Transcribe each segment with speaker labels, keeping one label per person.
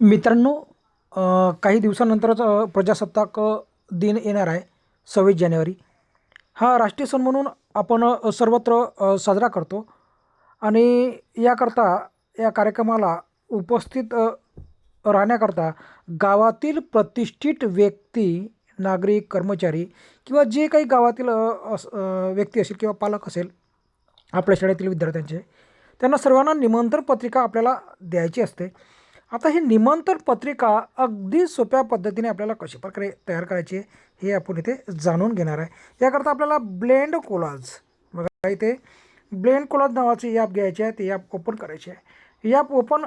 Speaker 1: मित्रांनो काही दिवसानंतरच प्रजासत्ताक दिन येणार आहे सव्वीस जानेवारी. हा राष्ट्रीय सण म्हणून आपण सर्वत्र साजरा करतो आणि याकरता या कार्यक्रमाला उपस्थित राहण्याकरता गावातील प्रतिष्ठित व्यक्ती नागरिक कर्मचारी किंवा जे काही गावातील व्यक्ती असेल किंवा पालक असेल आपल्या शाळेतील विद्यार्थ्यांचे त्यांना सर्वांना निमंत्रण पत्रिका आपल्याला द्यायची असते. आता ही निमंत्रण पत्रिका अगदी सोप्या पद्धतीने आपल्याला कशा प्रकारे तयार करायची हे आपण इथे जाणून घेणार आहे. याकरता आपल्याला ब्लेंड कोलाज बघा इथे. ब्लेंड कोलाज नावाची ॲप घ्यायची आहे ती ॲप ओपन करायची आहे. ॲप ओपन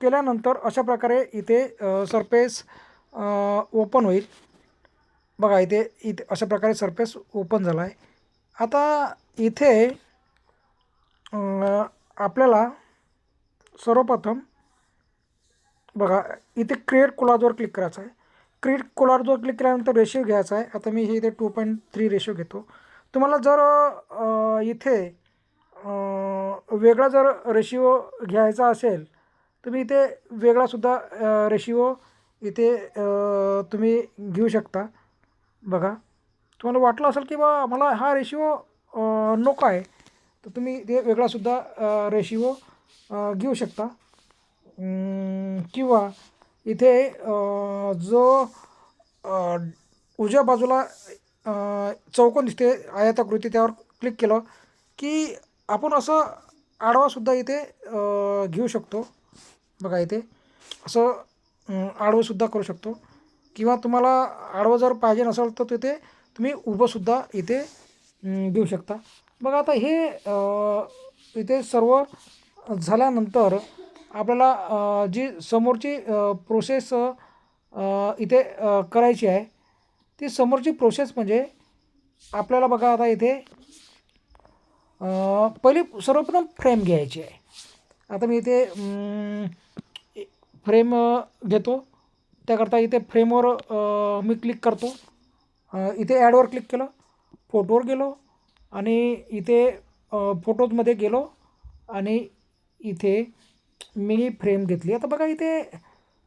Speaker 1: केल्यानंतर अशा प्रकारे इथे सरफेस ओपन होईल. बघा इथे इथे अशा प्रकारे सरफेस ओपन झाला आहे आता इथे आपल्याला सर्वप्रथम बघा इथे क्रिएट कोलाजवर क्लिक करायचं आहे. क्रिएट कोलाजवर क्लिक केल्यानंतर रेशिओ घ्यायचा आहे. आता मी हे इथे टू पॉईंट थ्री रेशिओ घेतो. तुम्हाला जर इथे वेगळा जर रेशिओ घ्यायचा असेल तुम्ही इथे वेगळासुद्धा रेशिओ इथे तुम्ही घेऊ शकता. बघा. तुम्हाला वाटलं असेल की बा मला हा रेशिओ नको आहे तर तुम्ही ते वेगळासुद्धा रेशिओ घेऊ शकता. किंवा इथे जो उजव्या बाजूला चौकोन दिसते आयताकृती त्यावर क्लिक केलं की आपण असं आडवासुद्धा इथे घेऊ शकतो. बघा इथे असं आडवंसुद्धा करू शकतो. किंवा तुम्हाला आडवं जर पाहिजे नसेल तर तिथे तुम्ही उभंसुद्धा इथे घेऊ शकता. बघा आता हे इथे सर्व झाल्यानंतर आपल्याला जी समोरची प्रोसेस इथे करायची आहे ती समोरची प्रोसेस म्हणजे आपल्याला बघा आता इथे पहिली सर्वप्रथम फ्रेम घ्यायची आहे. आता मी इथे फ्रेम घेतो. त्याकरता इथे फ्रेमवर मी क्लिक करतो. इथे ॲडवर क्लिक केलं. फोटोवर गेलो. आणि इथे फोटोजमध्ये गेलो. आणि इथे मी फ्रेम घेतली. आता बघा इथे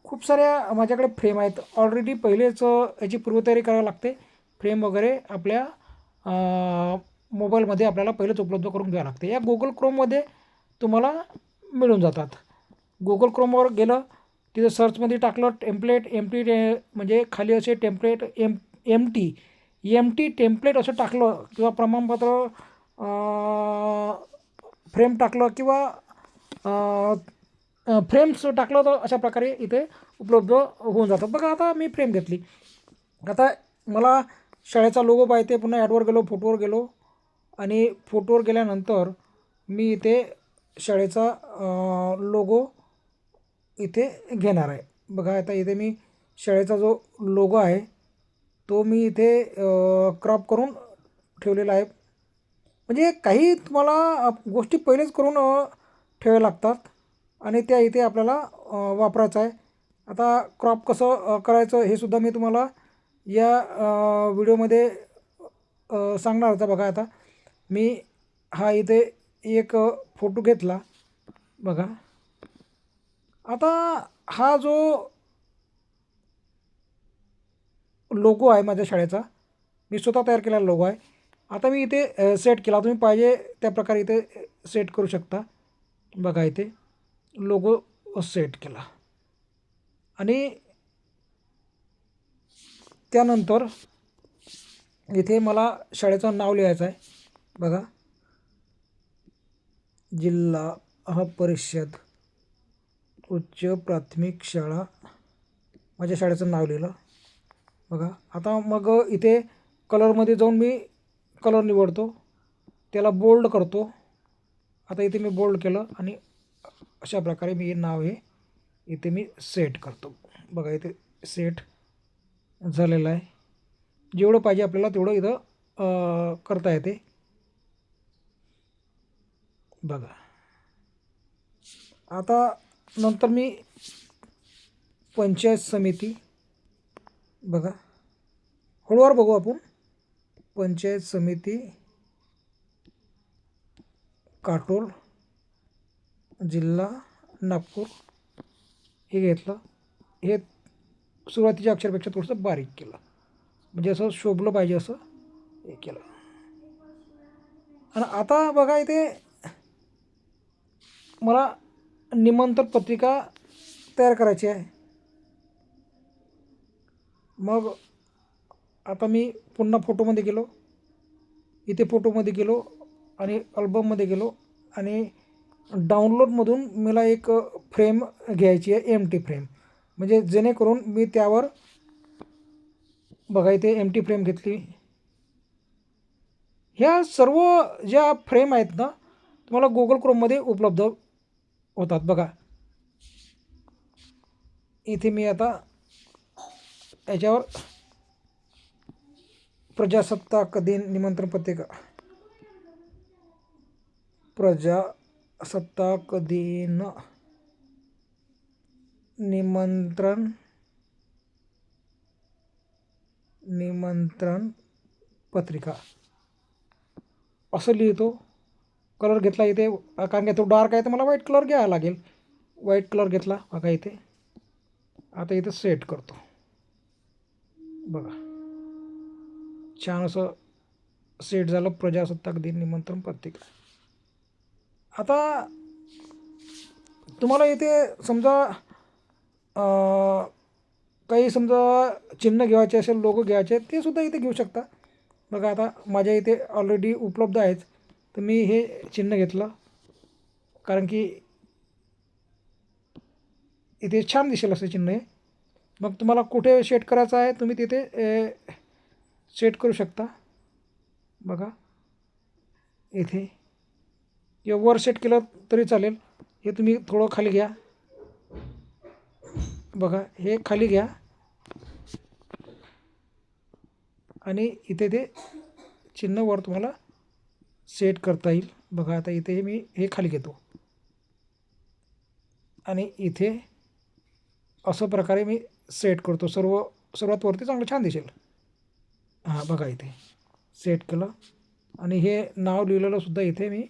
Speaker 1: खूप साऱ्या माझ्याकडे फ्रेम आहेत. ऑलरेडी पहिलेच याची पूर्वतयारी करावी लागते. फ्रेम वगैरे आपल्या मोबाईलमध्ये आपल्याला पहिलेच उपलब्ध करून घ्यावं लागते. या गुगल क्रोममध्ये तुम्हाला मिळून जातात. गुगल क्रोमवर गेलं तिथं सर्चमध्ये टाकलं टेम्पलेट एम टी म्हणजे खाली असे template M M T M T template असं टाकलं किंवा प्रमाणपत्र फ्रेम टाकलं किंवा फ्रेम्स टाकलं तर अशा प्रकारे इथे उपलब्ध होऊन जातात बघा आता मी फ्रेम घेतली. आता मला शाळेचा लोगो पाहिजे पुन्हा ॲडवर गेलो फोटोवर गेलो. आणि फोटोवर गेल्यानंतर मी इथे शाळेचा लोगो इथे घेणार आहे. बघा आता इथे मी शाळेचा जो लोगो आहे तो मी इथे क्रॉप करून ठेवलेला आहे. म्हणजे काही तुम्हाला गोष्टी पहिलेच करून ठेवाव्या लागतात. आणि त्या इथे आपल्याला वापरायचं आहे. आता क्रॉप कसं करायचं हे सुद्धा मी तुम्हाला या व्हिडिओमध्ये सांगणार होता बघा आता. मी हा इथे एक फोटो घेतला. बघा. आता हा जो लोगो आहे माझ्या शाळेचा मी स्वतः तयार केलेला लोगो आहे. आता मी इथे सेट केला. तुम्ही पाहिजे त्या प्रकारे इथे सेट करू शकता. बघा इथे. लोगो सेट केला. आणि त्यानंतर इथे मला शाळेचं नाव लिहायचं आहे. बघा. जिल्हा परिषद उच्च प्राथमिक शाळा. माझ्या शाळेचं नाव लिहिलं. बघा. आता मग इथे कलरमध्ये जाऊन मी कलर निवडतो. त्याला बोल्ड करतो. आता इथे मी बोल्ड केलं आणि अशा प्रकारे मी हे नाव हे इथे मी सेट करतो. बघा इथे सेट झालेलं आहे. जेवढं पाहिजे आपल्याला तेवढं इथं करता येते. बघा. आता नंतर मी पंचायत समिती बघा. हळूवार बघू आपण. पंचायत समिती काटोल जिल्हा नागपूर. हे घेतलं. हे सुरुवातीच्या अक्षरपेक्षा थोडंसं बारीक केलं. म्हणजे असं शोभलं पाहिजे असं हे केलं. आणि आता बघा इथे मला निमंत्रण पत्रिका तयार करायची आहे. मग आता मी पुन्हा फोटोमध्ये गेलो. इथे फोटोमध्ये गेलो आणि अल्बममध्ये गेलो आणि डाउनलोडमधून मला एक फ्रेम घ्यायची आहे एम टी फ्रेम म्हणजे जेणेकरून मी त्यावर बघा इथे एम टी फ्रेम घेतली. ह्या सर्व ज्या फ्रेम आहेत ना तुम्हाला गुगल क्रोममध्ये उपलब्ध होतात. बघा. इथे मी आता याच्यावर प्रजासत्ताक दिन निमंत्रण पत्रिका. सत्ता दिन निमंत्रण निमंत्रण पत्रिका. असं लिहितो. कलर घेतला इथे. कारण की तो डार्क आहे तर मला व्हाईट कलर घ्यावा लागेल. व्हाईट कलर घेतला. बघा इथे. आता इथे सेट करतो. बघा. छान असं सेट झालं. प्रजासत्ताक दिन निमंत्रण पत्रिका. आता तुम्हाला इथे समजा काही समजा चिन्ह घ्यायचे असेल लोगो घ्यायचे ते सुद्धा इथे घेऊ शकता. बघा आता माझ्या इथे ऑलरेडी उपलब्ध आहेत. तर मी हे चिन्ह घेतलं. कारण की इथे छान दिसेल असं चिन्ह आहे मग तुम्हाला कुठे सेट करायचं आहे तुम्ही तिथे सेट करू शकता. बघा. इथे. किंवा वर सेट केलं तरी चालेल. हे तुम्ही थोडं खाली घ्या. बघा हे खाली घ्या. आणि इथे ते चिन्ह वर तुम्हाला सेट करता येईल. बघा आता इथे मी हे खाली घेतो. आणि इथे असं प्रकारे मी सेट करतो. सर्व सर्वात वरती चांगलं छान दिसेल. हां बघा इथे. सेट केलं. आणि हे नाव लिहिलेलं सुद्धा इथे मी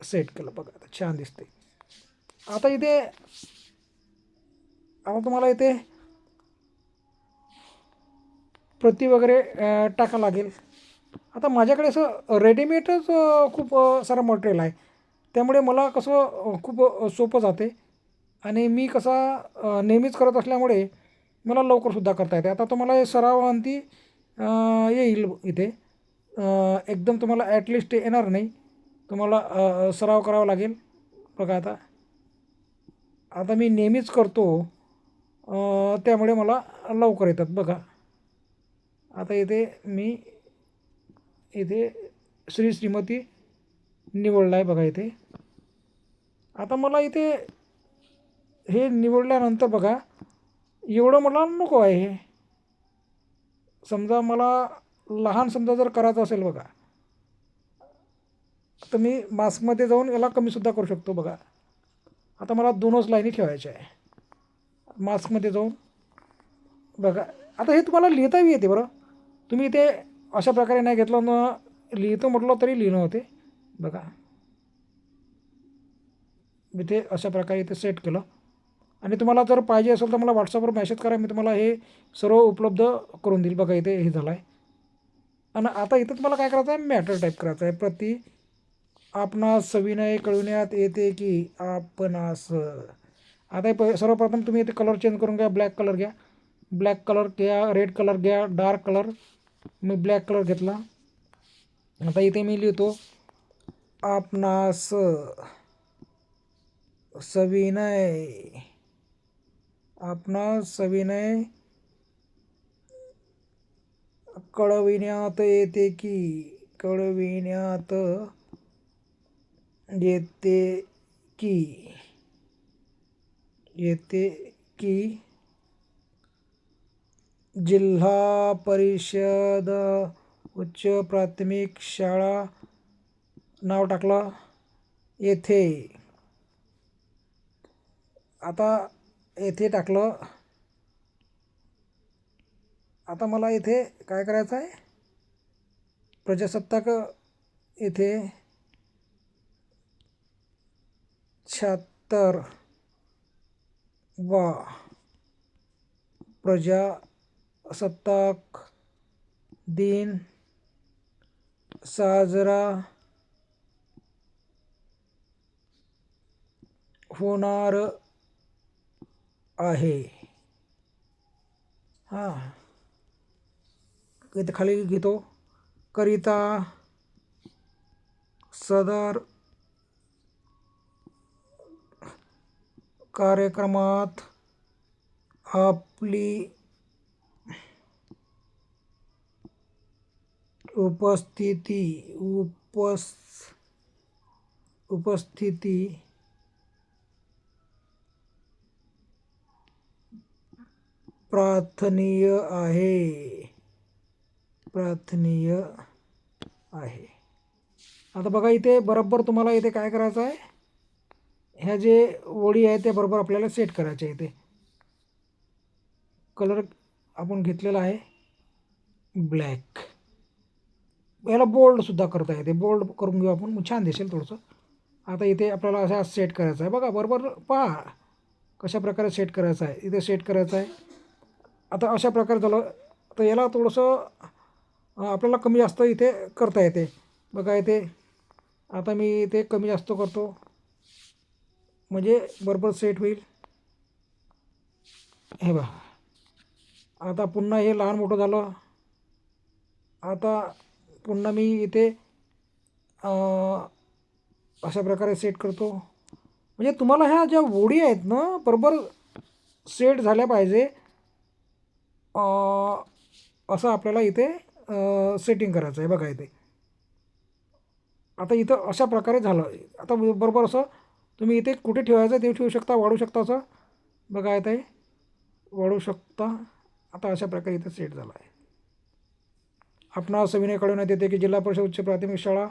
Speaker 1: सेट केलं बघा आता छान दिसते आता इथे आता तुम्हाला इथे प्रती वगैरे टाका लागेल. आता माझ्याकडे असं रेडीमेडच खूप सारा सारं मटेरियल आहे. त्यामुळे मला कसं खूप सोपं जाते. आणि मी कसा नेहमीच करत असल्यामुळे मला लवकरसुद्धा करता येते. आता तुम्हाला हे सरावांती येईल इथे. एकदम तुम्हाला ॲटलिस्ट येणार नाही. तुम्हाला सराव करावा लागेल. बघा आता. आता मी नेहमीच करतो. त्यामुळे मला लवकर येतात. बघा. आता इथे मी इथे श्री श्रीमती निवडला आहे बघा इथे. आता मला इथे हे निवडल्यानंतर बघा एवढं मला नको आहे हे. समजा मला लहान समजा जर करायचं असेल बघा तर मी मास्कमध्ये जाऊन याला कमीसुद्धा करू शकतो बघा. आता मला दोनच लाईनी ठेवायच्या आहे. मास्कमध्ये जाऊन बघा. आता हे तुम्हाला लिहिताही येते बरं. तुम्ही इथे अशा प्रकारे नाही घेतलं न लिहितो म्हटलं तरी लिहिणं होते. बघा. मी ते अशा प्रकारे इथे सेट केलं. आणि तुम्हाला जर पाहिजे असेल तर मला व्हॉट्सअपवर मेसेज करा. मी तुम्हाला हे सर्व उपलब्ध करून देईल. बघा इथे हे झालं आहे आणि आता इथं तुम्हाला काय करायचं आहे मॅटर टाईप करायचं आहे प्रति सविनय कळविण्यात येते की आपणास आता सर्वप्रथम तुम्ही इथे कलर चेंज करून घ्या ब्लॅक कलर घ्या. ब्लॅक कलर घ्या रेड कलर घ्या डार्क कलर मी ब्लॅक कलर घेतला. आता इथे मी लिहितो आपणास सविनय. आपणास सविनय कळविण्यात येते की, कळविण्यात येते की येते की जिल्हा परिषद उच्च प्राथमिक शाळा नाव टाकलं येथे. आता येथे टाकलं. आता मला इथे काय करायचं आहे? प्रजासत्ताक येथे. शहात्तर वा प्रजासत्ताक दिन साजरा होणार आहे. हाँ. इथे खाली घेतो. करिता सदर कार्यक्रमात आपली उपस्थिती उपस उपस्थिती प्रार्थनीय आहे. प्रार्थनीय आहे. आता बघा इथे बरोबर तुम्हाला इथे काय करायचं आहे ह्या जे ओळी आहे त्या बरोबर आपल्याला सेट करायच्या इथे. कलर आपण घेतलेला आहे ब्लॅक याला बोल्डसुद्धा करता येते. बोल्ड करून घेऊ आपण. मग छान दिसेल थोडंसं. आता इथे आपल्याला असा सेट करायचं आहे. बघा बरोबर पहा कशा प्रकारे सेट करायचं आहे. इथे सेट करायचं आहे. आता अशा प्रकारे झालं तर याला थोडंसं आपल्याला कमी जास्त इथे करता येते. बघा इथे आता मी इथे कमी जास्त करतो. म्हणजे बरोबर सेट होईल. हे बघा. आता पुन्हा हे लहान मोठं झालं. आता पुन्हा मी इथे अशा प्रकारे सेट करतो. म्हणजे तुम्हाला ह्या ज्या ओळी आहेत ना बरोबर सेट झाल्या पाहिजे. असं आपल्याला इथे सेटिंग करायचं आहे. बघा इथे. आता इथं अशा प्रकारे झालं. आता बरोबर असं तुम्ही इथे कुठे ठेवायचं ते ठेवू शकता वाढू शकता असं? बघा इथे वाढू शकता. आता अशा प्रकारे इथं सेट झाला आहे. आपणास सविनय कळवण्यात येते की जिल्हा परिषद उच्च प्राथमिक शाळा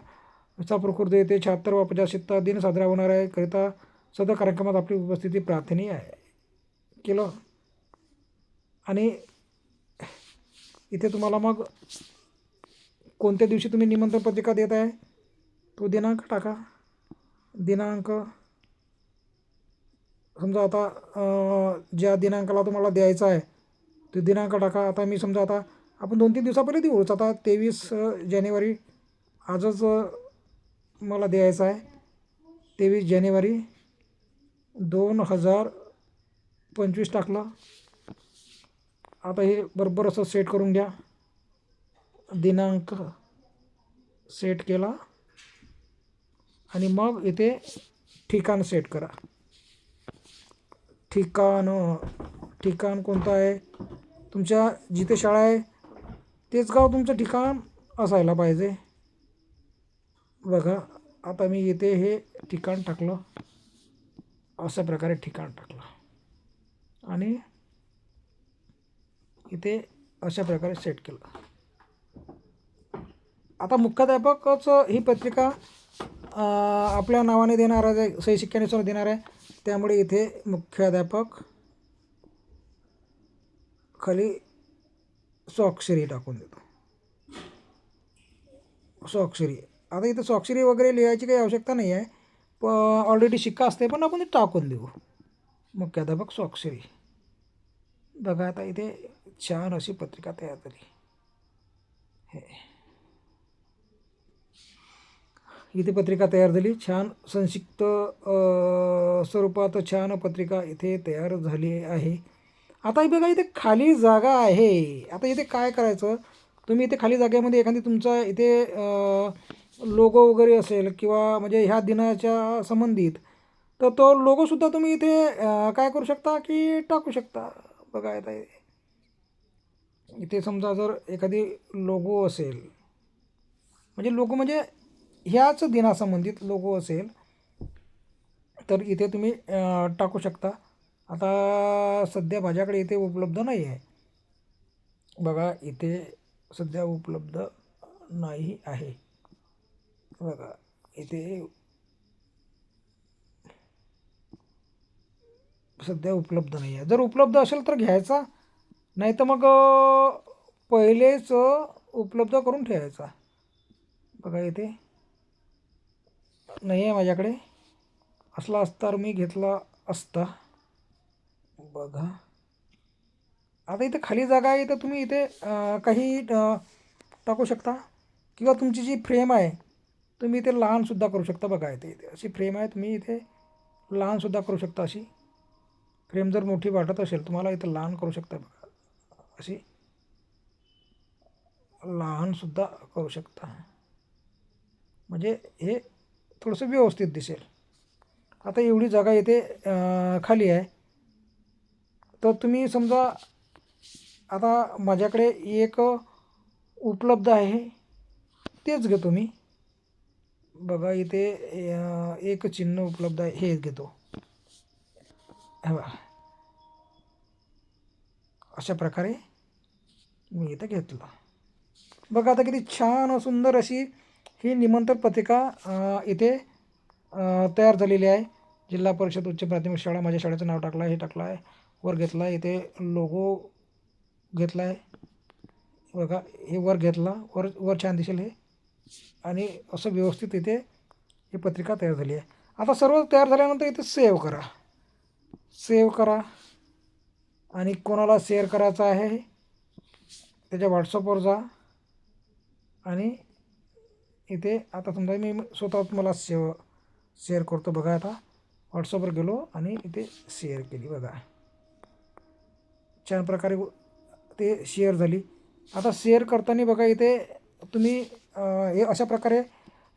Speaker 1: विसापूर खुर्द येथे व प्रजासत्ता दिन साजरा होणार आहे. करिता सदर कार्यक्रमात आपली उपस्थिती प्रार्थनीय आहे. केलं? आणि इथे तुम्हाला मग कोणत्या दिवशी तुम्ही निमंत्रण पत्रिका देत आहे? तो दिनांक टाका. दिनांक समजा आता ज्या दिनांकाला तुम्हाला द्यायचा आहे तो दिनांक टाका. आता मी समजा आता आपण दोन तीन दिवसापहिले देऊच आता तेवीस जानेवारी आजच मला द्यायचं आहे. तेवीस जानेवारी दोन हजार पंचवीस टाकलं. आता हे बरोबर असं सेट करून घ्या. दिनांक सेट केला. आणि मग इथे ठिकाण सेट करा. ठिकाण ठिकाण कोणतं आहे? तुमच्या जिथे शाळा आहे तेच गाव तुमचं ठिकाण असायला पाहिजे. बघा आता मी इथे हे ठिकाण टाकलं. अशा प्रकारे ठिकाण टाकलं. आणि इथे अशा प्रकारे सेट केलं. आता मुख्याध्यापकच ही पत्रिका आपल्या नावाने देणार आहे सही शिक्क्यानुसार देणार आहे. त्यामुळे इथे मुख्याध्यापक खाली स्वाक्षरी टाकून देतो. स्वाक्षरी. आता इथं स्वाक्षरी वगैरे लिहायची काही आवश्यकता नाही आहे. प ऑलरेडी शिक्का असते पण आपण ते टाकून देऊ. मुख्याध्यापक स्वाक्षरी. बघा आता इथे छान अशी पत्रिका तयार झाली. हे. इथे पत्रिका तयार झाली. छान संक्षिप्त स्वरूपात छान पत्रिका इथे तयार झाली आहे. आता हे बघा इथे खाली जागा आहे. आता इथे काय करायचं? तुम्ही इथे खाली जागेमध्ये एखादी तुमचा इथे लोगो वगैरे असेल किंवा म्हणजे ह्या दिनाच्या संबंधित तर तो लोगोसुद्धा तुम्ही इथे काय करू शकता की टाकू शकता? बघा आता इथे समजा जर एखादी लोगो असेल म्हणजे लोगो म्हणजे ह्याच दिनासंबंधित लोगो असेल तर इथे तुम्ही टाकू शकता. आता सध्या माझ्याकडे इथे उपलब्ध नाही आहे. बघा इथे सध्या उपलब्ध नाही आहे. बघा इथे सध्या उपलब्ध नाही आहे. जर उपलब्ध असेल तर घ्यायचा नाही तर मग पहिलेच उपलब्ध करून ठेवायचा. बघा इथे नाही आहे माझ्याकडे. असला असता मी घेतला असता. बघा. आता इथे खाली जागा आहे तर तुम्ही इथे काही टाकू शकता? किंवा तुमची जी फ्रेम आहे तुम्ही इथे लहानसुद्धा करू शकता बघा इथे. इथे अशी फ्रेम आहे तुम्ही इथे लहानसुद्धा करू शकता अशी. फ्रेम जर मोठी वाटत असेल तुम्हाला इथं लहान करू शकता बघा. अशी. लहानसुद्धा करू शकता. म्हणजे हे थोडंसं व्यवस्थित दिसेल. आता एवढी जागा इथे खाली आहे. तर तुम्ही समजा आता माझ्याकडे एक उपलब्ध आहे. तेच घेतो मी. बघा इथे एक चिन्ह उपलब्ध आहे. हेच घेतो. हवा अशा प्रकारे मी इथं घेतलं. बघा आता किती छान सुंदर अशी ही निमंत्रण पत्रिका इथे तयार झालेली आहे. जिल्हा परिषद उच्च प्राथमिक शाळा माझ्या शाळेचं नाव टाकलं आहे हे टाकलं आहे वर घेतला आहे इथे लोगो घेतला आहे बघा हे वर घेतला वर वर छान दिसेल हे. आणि असं व्यवस्थित इथे ही पत्रिका तयार झाली आहे. आता सर्व तयार झाल्यानंतर इथे सेव्ह करा. सेव्ह करा. आणि कोणाला शेअर करायचं आहे त्याच्या व्हॉट्सअपवर जा. आणि इथे आता समजा मी स्वतः तुम्हाला सेव शेअर करतो बघा आता. व्हॉट्सअपवर गेलो आणि इथे शेअर केली बघा. छान प्रकारे ते शेअर झाली. आता शेअर करताना बघा इथे तुम्ही हे अशा प्रकारे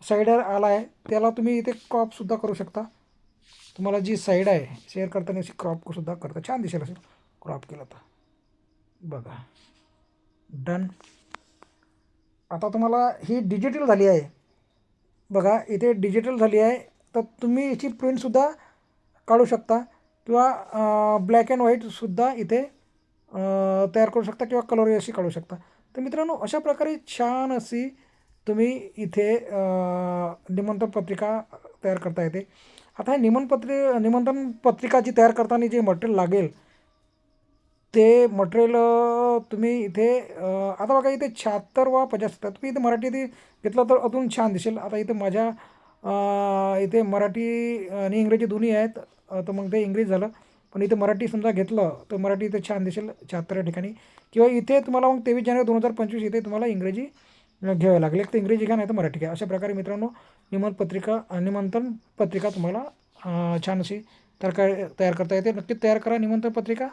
Speaker 1: साईडर आला आहे त्याला तुम्ही इथे क्रॉपसुद्धा करू शकता. तुम्हाला जी साईड आहे शेअर करताना अशी क्रॉपसुद्धा करता. छान दिसेल असेल क्रॉप केलं तर. बघा. डन आता तुम्हाला ही डिजिटल झाली आहे. बघा इथे डिजिटल झाली आहे. तर तुम्ही याची प्रिंटसुद्धा काढू शकता किंवा ब्लॅक अँड व्हाईटसुद्धा इथे तयार करू शकता किंवा कलर अशी काढू शकता. तर मित्रांनो अशा प्रकारे छान अशी तुम्ही इथे निमंत्रण पत्रिका तयार करता येते. आता हे निमंत्रण निमंत्रण पत्रिका जी तयार करताना जे मटेरियल लागेल ते मटेरियल तुम्ही इथे आता बघा इथे शहात्तर वा पंच्याहत्तर तुम्ही इथे मराठी इथे घेतलं तर अजून छान दिसेल. आता इथे माझ्या इथे मराठी आणि इंग्रजी दोन्ही आहेत. तर मग ते इंग्लिश झालं. पण इथे मराठी समजा घेतलं तर मराठी इथे छान दिसेल शहात्तर या ठिकाणी. किंवा इथे तुम्हाला मग तेवीस जानेवारी दोन हजार पंचवीस इथे तुम्हाला इंग्रजी अं, घ्यावी लागेल. एक तर इंग्रजी घ्या नाही तर मराठी घ्या. अशा प्रकारे मित्रांनो निमंत्रण पत्रिका निमंत्रण पत्रिका तुम्हाला छान अशी तयार तयार करता येते. नक्कीच तयार करा निमंत्रण पत्रिका.